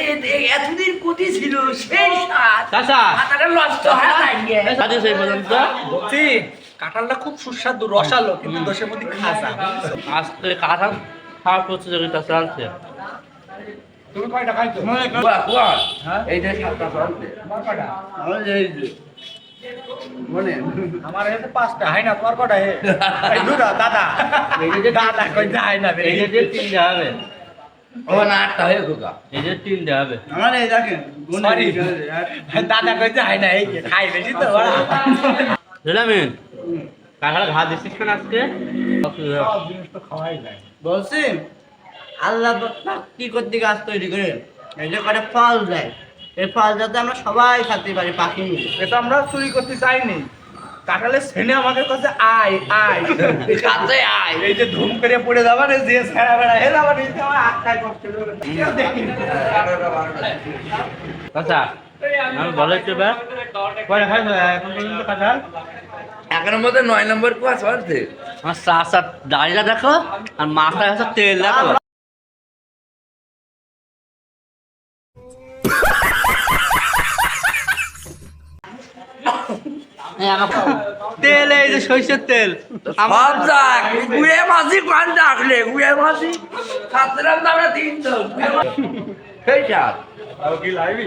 বলতে এতদিন কুটি ছিল সেই মাথাটা নষ্ট হয়ে যায় সেই পর্যন্ত। কাঁঠালটা খুব সুস্বাদু রসালো কিন্তু দোষের মধ্যে খাসা। আজকে কাঁঠাল খাওয়ার প্রতিযোগিতা চলছে। তুমি কয়টা খাইছো? কুয়া কুয়া। হ্যাঁ? এই যে সাতটা চলছে। তোমার কয়টা? আমার এই যে মনে? আমার এতে পাঁচটা হয় না তোমার কটা হে? দাদা। দাদা কই যায় না এই যে যে হবে। ও না আটটা হয়ে খোকা এই যে তিনটে হবে। আমার এই দেখেন সরি দাদা কই যায় না এই খাই বেশি তো ওরা বুঝলামিন কাঁঠাল ঘা দিচ্ছিস কেন আজকে? সব জিনিস তো খাওয়াই যায় বলছি আল্লাহ কি করতে গাছ তৈরি করে এই যে করে ফল দেয়। এই ফল যাতে আমরা সবাই খেতে পারি পাখি এটা আমরা চুরি করতে চাইনি। কাঁঠালের ছেলে আমাদের কাছে আয় আয়। কাছে আয়। এই যে ধুম করে পড়ে যাবা রে যে ছেড়া বেড়া হে যাবা রে যে আমার আটটায় কষ্ট আচ্ছা আমি বলে একটু খাইছো এখন পর্যন্ত কাঁঠাল একের মধ্যে নয় নম্বর কুয়া চলছে আমার চাচার দাড়িটা দেখো আর মাথায় হচ্ছে তেল দেখো। তেল এই যে সরিষার তেল। আমার যাক গুয়ে মাসি কোন ডাকলে গুয়ে মাসি সাতটার দামে তিনশো সেই লাইবি?